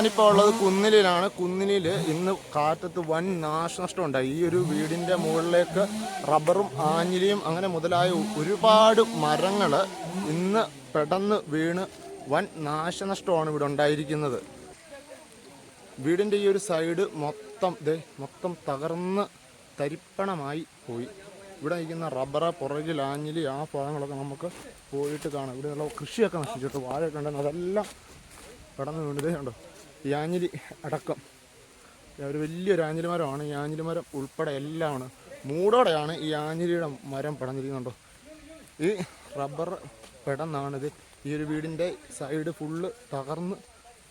ഞാനിപ്പോൾ ഉള്ളത് കുന്നിലാണ് കുന്നിലിൽ ഇന്ന് കാറ്റത്ത് വൻ നാശനഷ്ടം ഉണ്ടായി ഈ ഒരു വീടിന്റെ മുകളിലേക്ക് റബ്ബറും ആഞ്ഞിലിയും അങ്ങനെ മുതലായ ഒരുപാട് മരങ്ങൾ ഇന്ന് പെടന്ന് വീണ് വൻ നാശനഷ്ടമാണ് ഇവിടെ ഉണ്ടായിരിക്കുന്നത്. വീടിന്റെ ഈ ഒരു സൈഡ് മൊത്തം ദേ മൊത്തം തകർന്ന് തരിപ്പണമായി പോയി. ഇവിടെ ഇരിക്കുന്ന റബ്ബറ പുറകിൽ ആഞ്ഞിലി ആ ഭാഗങ്ങളൊക്കെ നമുക്ക് പോയിട്ട് കാണാം. ഇവിടെയുള്ള കൃഷിയൊക്കെ നശിച്ചിട്ട് വാഴയൊക്കെ ഉണ്ടെന്ന് അതെല്ലാം കടന്നു വീണതേ ഉണ്ടോ ഈ ആഞ്ഞിലി അടക്കം ഒരു വലിയൊരു ആഞ്ഞിലി മരമാണ്. ആഞ്ഞിലി മരം ഉൾപ്പെടെ എല്ലാമാണ്. മൂടോടെയാണ് ഈ ആഞ്ഞിലിയുടെ മരം പടഞ്ഞിരിക്കുന്നുണ്ടോ? ഈ റബ്ബർ പെടന്നാണിത്. ഈ ഒരു വീടിന്റെ സൈഡ് ഫുള്ള് തകർന്ന്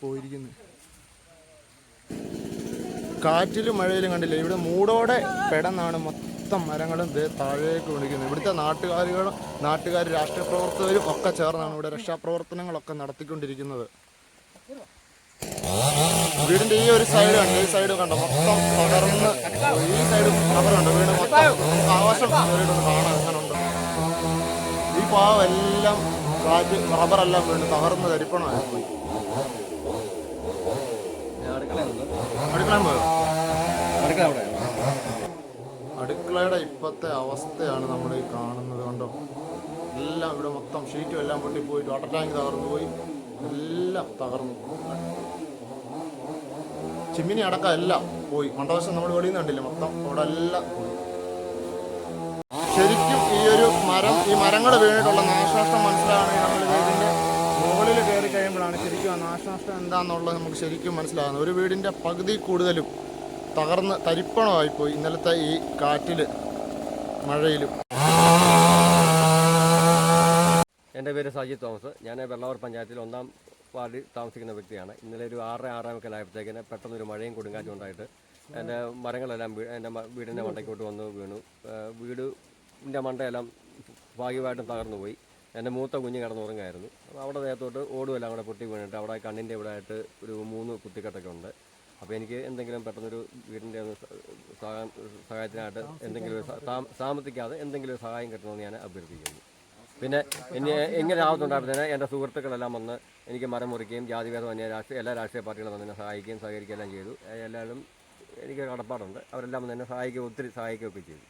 പോയിരിക്കുന്നത് കാറ്റിലും മഴയിലും കണ്ടില്ല? ഇവിടെ മൂടോടെ പെടന്നാണ് മൊത്തം മരങ്ങളും താഴേക്ക് വിളിക്കുന്നത് ഇവിടുത്തെ നാട്ടുകാരുകളും നാട്ടുകാർ രാഷ്ട്രീയ പ്രവർത്തകരും ഒക്കെ ചേർന്നാണ് ഇവിടെ രക്ഷാപ്രവർത്തനങ്ങളൊക്കെ നടത്തിക്കൊണ്ടിരിക്കുന്നത്. വീടിന്റെ ഈ ഒരു സൈഡ് കണ്ട്? ഈ സൈഡ് കണ്ടോ? മൊത്തം തകർന്ന് ഈ സൈഡ് കണ്ടോ? വീട് മൊത്തം ആവശ്യം കാണാൻ അങ്ങനുണ്ട് ഈ പാവം എല്ലാം കാറ്റ് റബ്ബറെല്ലാം വീണ് തകർന്ന് ധരിപ്പണമായി അടുക്കള അടുക്കളയുടെ ഇപ്പത്തെ അവസ്ഥയാണ് നമ്മൾ ഈ കാണുന്നത് കണ്ടോ? എല്ലാം ഇവിടെ മൊത്തം ഷീറ്റും എല്ലാം പൊട്ടിപ്പോയി വാട്ടർ ടാങ്ക് തകർന്നു പോയി എല്ലാം തകർന്നു. ചിമ്മിനി അടക്കം എല്ലാം പോയി. മണ്ടവശം നമ്മൾ വെളിയിൽ നിന്ന് കണ്ടില്ല? മൊത്തം അവിടെ എല്ലാം പോയി. ശരിക്കും ഈ ഒരു മരം ഈ മരങ്ങൾ വീണിട്ടുള്ള നാശനഷ്ടം മനസ്സിലാവണമെങ്കിൽ നമ്മൾ വീടിന്റെ മുകളിൽ കയറി കഴിയുമ്പോഴാണ് ശരിക്കും ആ നാശനഷ്ടം എന്താണെന്നുള്ളത് നമുക്ക് ശരിക്കും മനസ്സിലാകുന്നത് ഒരു വീടിന്റെ പകുതി കൂടുതലും തകർന്ന് തരിപ്പണമായി പോയി ഇന്നലത്തെ ഈ കാറ്റിൽ മഴയിലും. എന്റെ പേര് സജിത് തോമസ്. ഞാൻ വെള്ളവർ പഞ്ചായത്തിൽ ഒന്നാം വാർഡിൽ താമസിക്കുന്ന വ്യക്തിയാണ്. ഇന്നലെ ഒരു ആറര ആറേ മുക്കാലായപ്പോഴത്തേക്കിന് പെട്ടെന്നൊരു മഴയും കൊടുങ്കാറ്റും ഉണ്ടായിട്ട് എന്റെ മരങ്ങളെല്ലാം എന്റെ വീടിന്റെ മണ്ടയ്ക്കോട്ട് വന്ന് വീണു. വീടിന്റെ മണ്ടയെല്ലാം ഭാഗ്യമായിട്ടും തകർന്നു പോയി. എന്റെ മൂത്ത കുഞ്ഞ് കിടന്നുറങ്ങായിരുന്നു അപ്പോൾ അവിടെ ദേഹത്തോട്ട് ഓടുമെല്ലാം കൂടെ പൊട്ടി വീണിട്ട് അവിടെ കണ്ണിന്റെ ഇവിടെ ആയിട്ട് ഒരു മൂന്ന് കുത്തിക്കെട്ടൊക്കെ ഉണ്ട്. അപ്പോൾ എനിക്ക് എന്തെങ്കിലും പെട്ടെന്നൊരു വീടിന്റെ ഒന്ന് സഹായ സഹായത്തിനായിട്ട് എന്തെങ്കിലും താമസിക്കാതെ എന്തെങ്കിലും സഹായം കിട്ടണമെന്ന് ഞാൻ അഭ്യർത്ഥിക്കുന്നു. പിന്നെ ഇനി എങ്ങനെ ആവുന്നുണ്ടായിരുന്നതിന് എന്റെ സുഹൃത്തുക്കളെല്ലാം വന്ന് എനിക്ക് മരം മുറിക്കുകയും ജാതിഭേദം അന്യ രാഷ്ട്രീയ എല്ലാ രാഷ്ട്രീയ പാർട്ടികളും വന്ന് എന്നെ സഹായിക്കുകയും സഹകരിക്കുകയും എല്ലാം ചെയ്തു. എല്ലാവരും എനിക്ക് കടപ്പാടുണ്ട്. അവരെല്ലാം വന്ന് എന്നെ സഹായിക്കുക ഒത്തിരി സഹായിക്കുകയൊക്കെ ചെയ്തു.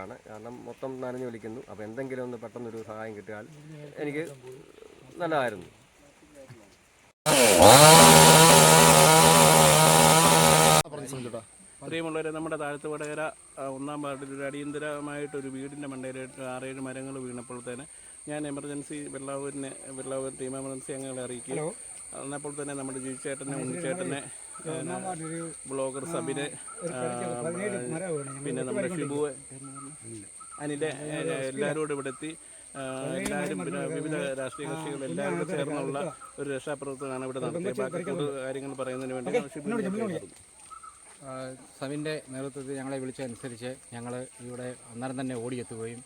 ാണ്. കാരണം മൊത്തം നനഞ്ഞു വിളിക്കുന്നു. അപ്പോൾ എന്തെങ്കിലും ഒന്ന് പെട്ടെന്നൊരു സഹായം കിട്ടിയാൽ എനിക്ക് നല്ലതായിരുന്നു പറഞ്ഞു ശ്രമിച്ചോട്ടാ പ്രിയമുള്ളവരെ നമ്മുടെ താഴത്ത് വടകര ഒന്നാം വാർഡിൽ ഒരു അടിയന്തരമായിട്ട് ഒരു വീടിന്റെ മണ്ടയിലായിട്ട് ആറേഴ് മരങ്ങൾ വീണപ്പോഴത്തേന് ഞാൻ എമർജൻസി വെള്ളാവൂരിനെ വെള്ളാവൂർ ടീം എമർജൻസി അംഗങ്ങളെ അറിയിക്കും എന്നപ്പോൾ തന്നെ നമ്മുടെ ജിച്ചേട്ടനെ ഉണ്ണിച്ചേട്ടനെ ബ്ലോഗർ സബിനെ പിന്നെ നമ്മുടെ ഷിബു അനിലെ എല്ലാവരോടും ഇവിടെ എത്തി. എല്ലാവരും പിന്നെ വിവിധ രാഷ്ട്രീയ കക്ഷികൾ എല്ലാവരും ചേർന്നുള്ള ഒരു രക്ഷാപ്രവർത്തനമാണ് ഇവിടെ നടത്തിയത്. ബാക്കി കൂടുതൽ കാര്യങ്ങൾ പറയുന്നതിന് വേണ്ടി ഷിബു സവിന്റെ നേതൃത്വത്തിൽ ഞങ്ങളെ വിളിച്ചതനുസരിച്ച് ഞങ്ങൾ ഇവിടെ അന്നേരം തന്നെ ഓടിയെത്തുകയും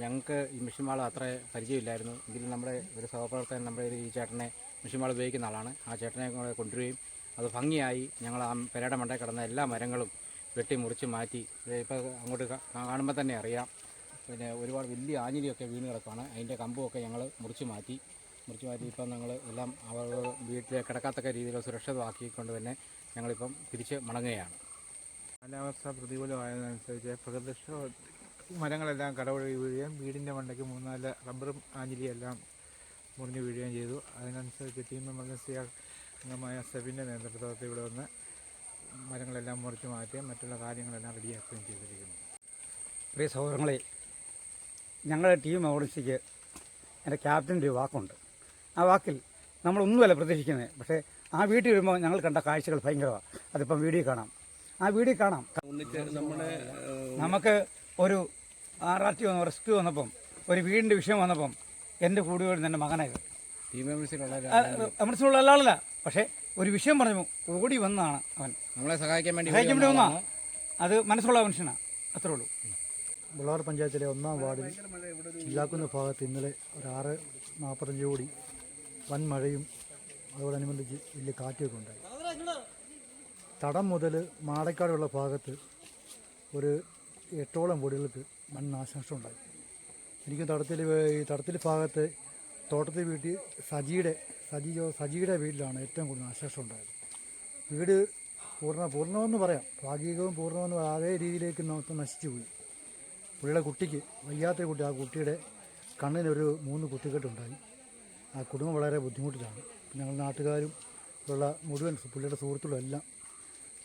ഞങ്ങൾക്ക് ഈ മിഷൻമാൾ അത്ര പരിചയമില്ലായിരുന്നു. എങ്കിലും നമ്മുടെ ഒരു സഹപ്രവർത്തകൻ നമ്മുടെ ഈ ചേട്ടനെ മിഷൻമാൾ ഉപയോഗിക്കുന്ന ആളാണ്. ആ ചേട്ടനെ കൂടെ കൊണ്ടുവരികയും അത് ഭംഗിയായി ഞങ്ങൾ ആ പെരയുടെ മണ്ടയിൽ കിടന്ന എല്ലാ മരങ്ങളും വെട്ടി മുറിച്ച് മാറ്റി. ഇപ്പോൾ അങ്ങോട്ട് കാണുമ്പോൾ തന്നെ അറിയാം. പിന്നെ ഒരുപാട് വലിയ ആഞ്ഞിലിയൊക്കെ വീണ് കിടക്കുകയാണ് അതിന്റെ കമ്പുമൊക്കെ ഞങ്ങൾ മുറിച്ച് മാറ്റി. മുറിച്ച് മാറ്റി ഇപ്പം ഞങ്ങൾ എല്ലാം അവർ വീട്ടിൽ കിടക്കാത്തക്ക രീതിയിൽ സുരക്ഷിതമാക്കിക്കൊണ്ട് തന്നെ ഞങ്ങളിപ്പം തിരിച്ച് മടങ്ങുകയാണ്. കാലാവസ്ഥ പ്രതികൂലമായതനുസരിച്ച് പ്രകൃതിക്ഷ മരങ്ങളെല്ലാം കടവഴി വീഴുകയും വീടിന്റെ മണ്ടയ്ക്ക് മൂന്നാൽ റബ്ബറും ആഞ്ഞിലിയെല്ലാം മുറിഞ്ഞു വീഴുകയും ചെയ്തു. അതിനനുസരിച്ച് ടീം എമർജൻസി അംഗമായ സെബിന്റെ നേതൃത്വത്തിൽ ഇവിടെ വന്ന് മരങ്ങളെല്ലാം മുറിച്ച് മാറ്റുകയും മറ്റുള്ള കാര്യങ്ങളെല്ലാം റെഡിയാക്കുകയും ചെയ്തിരിക്കുന്നു. പ്രിയ സഹോദരങ്ങളെ ഞങ്ങളുടെ ടീം എമർജൻസിക്ക് എന്റെ ക്യാപ്റ്റന്റെ ഒരു വാക്കുണ്ട്. ആ വാക്കിൽ നമ്മളൊന്നുമല്ല പ്രതീക്ഷിക്കുന്നത്. പക്ഷേ ആ വീട്ടിൽ വരുമ്പോൾ ഞങ്ങൾ കണ്ട കാഴ്ചകൾ ഭയങ്കരമാണ് അതിപ്പം വീഡിയോ കാണാം. ആ വീഡിയോ കാണാം. നമുക്ക് ഒരു ആർ ആർ ടി വന്ന് റെസ്ക്യൂ വന്നപ്പം ഒരു വീടിന്റെ വിഷയം വന്നപ്പം എന്റെ കൂടെ വരുന്ന എന്റെ മകനായത് എമർജൻസിയുള്ള ആളല്ല. പക്ഷേ ഒരു വിഷയം പറഞ്ഞു ഓടി വന്നാണ് അവൻ. നമ്മളെ സഹായിക്കാൻ വേണ്ടി സഹായിക്കാൻ വേണ്ടി വന്നാ. അത് മനസ്സുള്ള മനുഷ്യനാണ് അത്രേ ഉള്ളൂ. ബുള്ളാർ പഞ്ചായത്തിലെ ഒന്നാം വാർഡിൽ ഇല്ലാക്കുന്ന ഭാഗത്ത് ഇന്നലെ ഒരു ആറ് നാൽപ്പത്തഞ്ച് കോടി വൻ മഴയും അതോടനുബന്ധിച്ച് വലിയ കാറ്റുമൊക്കെ ഉണ്ടായി. തടം മുതൽ മാടക്കാടുള്ള ഭാഗത്ത് ഒരു എട്ടോളം വീടുകൾക്ക് വൻ നാശനഷ്ടം ഉണ്ടായി എനിക്ക് തടത്തിൽ ഈ തടത്തിൽ ഭാഗത്ത് തോട്ടത്തിൽ വീട്ടിൽ സജിയുടെ സജി സജിയുടെ വീട്ടിലാണ് ഏറ്റവും കൂടുതൽ നാശനഷ്ടം ഉണ്ടായത് വീട് പൂർണ പൂർണമെന്ന് പറയാം. ഭാഗികവും പൂർണമെന്ന് അതേ രീതിയിലേക്ക് നമുക്ക് നശിച്ചു പോയി. പുള്ളിയുടെ കുട്ടിക്ക് വയ്യാത്ത കുട്ടി ആ കുട്ടിയുടെ കണ്ണിനൊരു മൂന്ന് കുത്തിക്കെട്ടുണ്ടായി ആ കുടുംബം വളരെ ബുദ്ധിമുട്ടിലാണ്. ഞങ്ങൾ നാട്ടുകാരും ഉള്ള മുഴുവൻ പുള്ളിയുടെ സുഹൃത്തുക്കളും എല്ലാം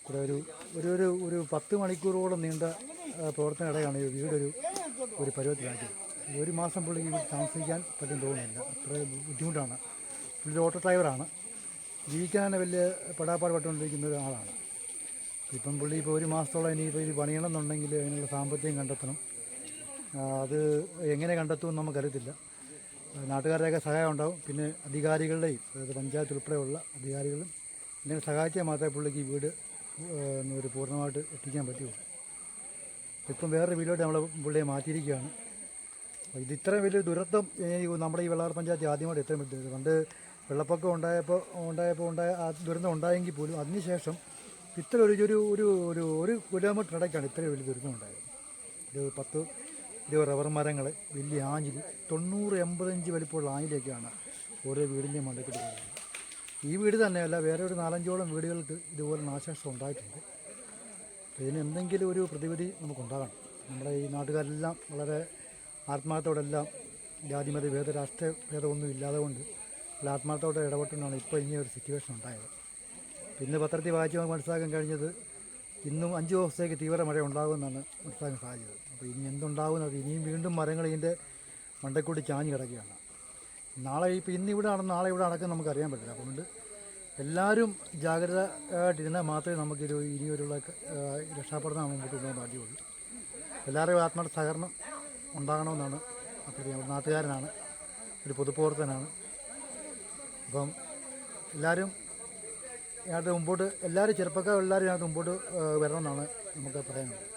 കൂടെ ഒരു ഒരു ഒരു ഒരു പത്ത് മണിക്കൂറോളം നീണ്ട പ്രവർത്തന ഇടയാണ് ഈ വീടൊരു ഒരു പരുവത്തിലാക്കിയത്. ഒരു മാസം പുള്ളിക്ക് ഇവിടെ താമസിക്കാൻ പറ്റും തോന്നുന്നില്ല. അത്ര ബുദ്ധിമുട്ടാണ്. പുള്ളി ഓട്ടോ ഡ്രൈവറാണ്. ജീവിക്കാൻ വലിയ പെടാപ്പാട് പെട്ടുകൊണ്ടിരിക്കുന്ന ഒരാളാണ്. ഇപ്പം പുള്ളി ഇപ്പോൾ ഒരു മാസത്തോളം ഇനിയിപ്പോൾ ഇത് പണിയണം എന്നുണ്ടെങ്കിൽ അതിനുള്ള സാമ്പത്തികം കണ്ടെത്തണം. അത് എങ്ങനെ കണ്ടെത്തുമെന്ന് നമുക്കറിയത്തില്ല. നാട്ടുകാരുടെയൊക്കെ സഹായം ഉണ്ടാവും. പിന്നെ അധികാരികളുടെയും അതായത് പഞ്ചായത്ത് ഉൾപ്പെടെയുള്ള അധികാരികളും ഇതിനെ സഹായിച്ചാൽ മാത്രമേ പുള്ളിക്ക് ഈ വീട് ഒരു പൂർണമായിട്ട് എത്തിക്കാൻ പറ്റുള്ളൂ ഇപ്പം വേറൊരു വീട്ടിലോട്ട് നമ്മൾ പുള്ളിയെ മാറ്റിയിരിക്കുകയാണ്. ഇത് ഇത്രയും വലിയ ദുരന്തം നമ്മുടെ ഈ വെള്ളാർ പഞ്ചായത്ത് ആദ്യമായിട്ട് ഇത്രയും വലിയ പണ്ട് വെള്ളപ്പൊക്കം ഉണ്ടായപ്പോൾ ഉണ്ടായപ്പോൾ ഉണ്ടായ ആ ദുരന്തം ഉണ്ടായെങ്കിൽ പോലും അതിനുശേഷം ഇത്ര ഒരു ഒരു ഒരു ഒരു കിലോമീറ്റർ ഇടയ്ക്കാണ് ഇത്രയും വലിയ ദുരന്തം ഉണ്ടായത്. ഒരു പത്ത് ഇരുപത് റബ്ബർ മരങ്ങൾ വലിയ ആഞ്ഞിൽ തൊണ്ണൂറ് എൺപതഞ്ച് വലിപ്പമുള്ള ആഞ്ഞിലൊക്കെയാണ് ഓരോ വീടിന്റെയും മണ്ടക്കിട്ട് പോകുന്നത് ഈ വീട് തന്നെയല്ല വേറെ ഒരു നാലഞ്ചോളം വീടുകൾക്ക് ഇതുപോലെ നാശനഷ്ടം ഉണ്ടായിട്ടുണ്ട്. ഇതിന് എന്തെങ്കിലും ഒരു പ്രതിവിധി നമുക്കുണ്ടാകണം. നമ്മുടെ ഈ നാട്ടുകാരെല്ലാം വളരെ ആത്മാർത്ഥത്തോടെല്ലാം ജാതിമത ഭേദ രാഷ്ട്രീയ ഭേദമൊന്നും ഇല്ലാതെ കൊണ്ട് എല്ലാ ആത്മാർത്ഥത്തോടെ ഇടപെട്ടുകൊണ്ടാണ് ഇപ്പോൾ ഇങ്ങനെ ഒരു സിറ്റുവേഷൻ ഉണ്ടായത്. ഇന്ന് പത്രത്തിൽ വായിച്ച് മനസ്സിലാക്കാൻ കഴിഞ്ഞത് ഇന്നും അഞ്ച് ദിവസത്തേക്ക് തീവ്ര മഴ ഉണ്ടാകുമെന്നാണ് മനസ്സിലാക്കാൻ സാധിച്ചത്. അപ്പോൾ ഇനി എന്തുണ്ടാകുന്നത് ഇനിയും വീണ്ടും മരങ്ങൾ ഇതിന്റെ മണ്ടക്കൂടി ചാഞ്ഞ് കിടക്കുകയാണ്. നാളെ ഇപ്പോൾ ഇന്ന് ഇവിടെ നടന്ന് നാളെ ഇവിടെ നടക്കുന്ന നമുക്ക് അറിയാൻ പറ്റില്ല. അതുകൊണ്ട് എല്ലാവരും ജാഗ്രത ആയിട്ടിരുന്നാൽ മാത്രമേ നമുക്കൊരു ഇനിയൊരുള്ള രക്ഷാപ്രദം മുമ്പോട്ട് കൊണ്ടുപോകാൻ സാധ്യമുള്ളൂ എല്ലാവരുടെയും ആത്മാർത്ഥ സഹകരണം ഉണ്ടാകണമെന്നാണ് അപ്പോൾ നാട്ടുകാരനാണ് ഒരു പൊതുപ്രവർത്തനാണ് അപ്പം എല്ലാവരും ഇതിനകത്ത് മുമ്പോട്ട് എല്ലാവരും ചെറുപ്പക്കാർ എല്ലാവരും ഇതിനകത്ത് മുമ്പോട്ട് വരണമെന്നാണ് നമുക്ക് പറയാനുള്ളത്.